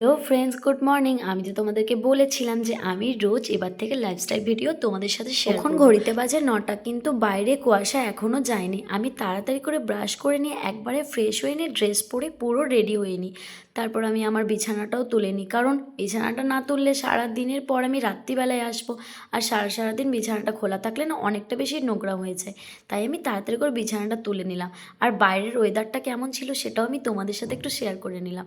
Hello friends good morning আমি তো তোমাদেরকে বলেছিলাম যে আমি রোজ এবার থেকে লাইফস্টাইল ভিডিও তোমাদের সাথে শেয়ার এখন ঘড়িতে বাজে নটা কিন্তু বাইরে কুয়াশা এখনও যায়নি। আমি তাড়াতাড়ি করে ব্রাশ করে নিয়ে একবারে ফ্রেশ হয়ে নিয়ে ড্রেস পরে পুরো রেডি হয়ে নিই। তারপর আমি আমার বিছানাটাও তুলে নিই। কারণ বিছানাটা না তুললে সারা দিনের পর আমি রাত্রিবেলায় আসব। আর সারা সারা দিন বিছানাটা খোলা থাকলে না অনেকটা বেশি নোংরা হয়ে যায়। তাই আমি তাড়াতাড়ি করে বিছানাটা তুলে নিলাম। আর বাইরের ওয়েদারটা কেমন ছিল সেটাও আমি তোমাদের সাথে একটু শেয়ার করে নিলাম।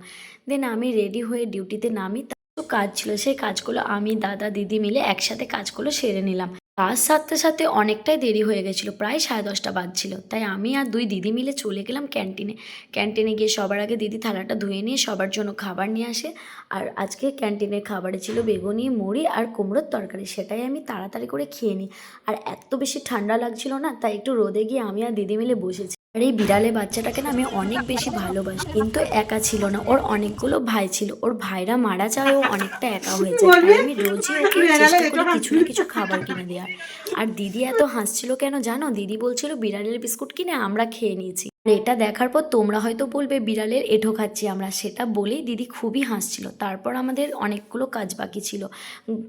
দেন আমি রেডি হয়ে ডিউটিতে নামি তো কাজ ছিল। সেই কাজগুলো আমি, দাদা, দিদি মিলে একসাথে কাজগুলো সেরে নিলাম। কাজ সারতে সাথে অনেকটাই দেরি হয়ে গেছিল, প্রায় সাড়ে দশটা বাজছিল। তাই আমি আর দুই দিদি মিলে চলে গেলাম ক্যান্টিনে। ক্যান্টিনে গিয়ে সবার আগে দিদি থালাটা ধুয়ে নিয়ে সবার জন্য খাবার নিয়ে আসে। আর আজকে ক্যান্টিনের খাবারে ছিল বেগুনি, মুড়ি আর কুমড়োর তরকারি। সেটাই আমি তাড়াতাড়ি করে খেয়ে নিই। আর এত বেশি ঠান্ডা লাগছিল না, তাই একটু রোদে গিয়ে আমি আর দিদি মিলে বসেছি। আর এই বিড়ালে বাচ্চাটাকে না আমি অনেক বেশি ভালোবাসি। কিন্তু একা ছিল না। ওর অনেকগুলো ভাই ছিল। ওর ভাইরা মারা যায় ও অনেকটা একা হয়ে যায়। আমি রোজই ওকে চেষ্টা করি কিছু না কিছু খাবার কিনে দেওয়া আর দিদি এত হাসছিল কেন জানো? দিদি বলছিল বিড়ালের বিস্কুট কিনে আমরা খেয়ে নিয়েছি। এটা দেখার পর তোমরা হয়তো বলবে, বিড়ালের এঁঠো খাচ্ছি আমরা। সেটা বলেই দিদি খুবই হাসছিল। তারপর আমাদের অনেকগুলো কাজ বাকি ছিল।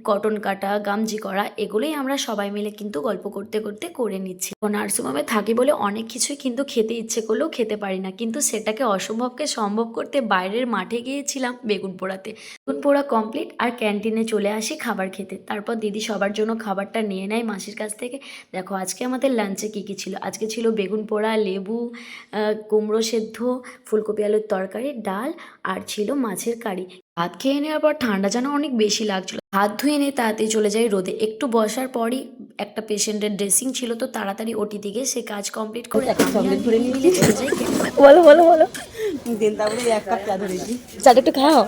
কটন কাটা, গামজি করা, এগুলোই আমরা সবাই মিলে কিন্তু গল্প করতে করতে করে নিচ্ছি। নার্সিংহোমে থাকি বলে অনেক কিছুই কিন্তু খেতে ইচ্ছে করলেও খেতে পারি না। কিন্তু সেটাকে অসম্ভবকে সম্ভব করতে বাইরের মাঠে গিয়েছিলাম বেগুন পোড়াতে। বেগুন পোড়া কমপ্লিট আর ক্যান্টিনে চলে আসি খাবার খেতে। তারপর দিদি সবার জন্য খাবারটা নিয়ে নেয় মাসির কাছ থেকে। দেখো, আজকে আমাদের লাঞ্চে কী কী ছিল? আজকে ছিল বেগুন পোড়া, লেবু কুমড়ো সেদ্ধ ফুলকপি আলুর তরকারি ডাল আর ছিল মাছের কারি। ভাত খেয়ে নেওয়ার পর ঠান্ডা যেন অনেক বেশি লাগছিল। হাত ধুয়ে নিয়ে তাড়াতাড়ি চলে যাই রোদে। একটু বসার পরই একটা পেশেন্টের ড্রেসিং ছিল তো তাড়াতাড়ি ওটি দিকে সে কাজ কমপ্লিট করে ক্যান্টিনে। বলো বলো বলো। দিন তারপরে এক কাপ চা ধরেছি চাটা একটু খাও।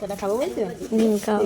সেটা খাব বলছো? হুম খাও।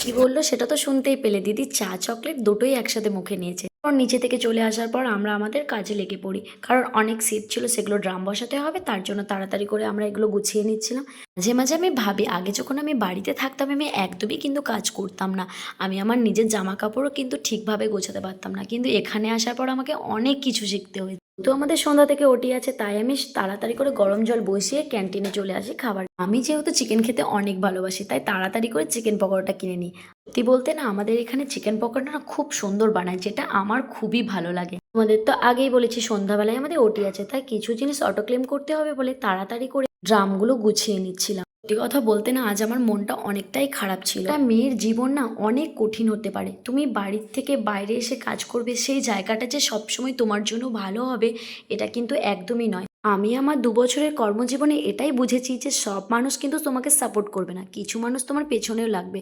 কি বলল সেটা তো শুনতেই পেলে। দিদি চা চকলেট দুটোই একসাথে মুখে নিয়েছে। নিচে থেকে চলে আসার পর আমরা আমাদের কাজে লেগে পড়ি। কারণ অনেক সিট ছিল, সেগুলো ড্রাম বসাতে হবে, তার জন্য তাড়াতাড়ি করে আমরা এগুলো গুছিয়ে নিচ্ছিলাম। মাঝে মাঝে আমি ভাবি, আগে যখন আমি বাড়িতে থাকতাম, আমি একদমই কিন্তু কাজ করতাম না। আমি আমার নিজের জামা কাপড়ও কিন্তু ঠিকভাবে গোছাতে পারতাম না। কিন্তু এখানে আসার পর আমাকে অনেক কিছু শিখতে হয়েছে। তো আমাদের সন্ধ্যা থেকে ওটি আছে, তাই আমি তাড়াতাড়ি করে গরম জল বসিয়ে ক্যান্টিনে চলে আসি খাবার। আমি যেহেতু চিকেন খেতে অনেক ভালোবাসি, তাই তাড়াতাড়ি করে চিকেন পকোড়াটা কিনে নিই। সত্যি বলতে না, আমাদের এখানে চিকেন পকোড়াটা না খুব সুন্দর বানায়, যেটা আমার খুবই ভালো লাগে। আমাদের তো আগেই বলেছি, সন্ধ্যাবেলায় আমাদের ওটি আছে, তাই কিছু জিনিস অটোক্লেম করতে হবে বলে তাড়াতাড়ি করে ড্রামগুলো গুছিয়ে নিচ্ছিলাম। সত্যি কথা বলতে না, আজ আমার মনটা অনেকটাই খারাপ ছিল। একটা মেয়ের জীবন না অনেক কঠিন হতে পারে। তুমি বাড়ির থেকে বাইরে এসে কাজ করবে, সেই জায়গাটা যে সবসময় তোমার জন্য ভালো হবে, এটা কিন্তু একদমই নয়। আমি আমার দু বছরের কর্মজীবনে এটাই বুঝেছি যে সব মানুষ কিন্তু তোমাকে সাপোর্ট করবে না। কিছু মানুষ তোমার পেছনেও লাগবে।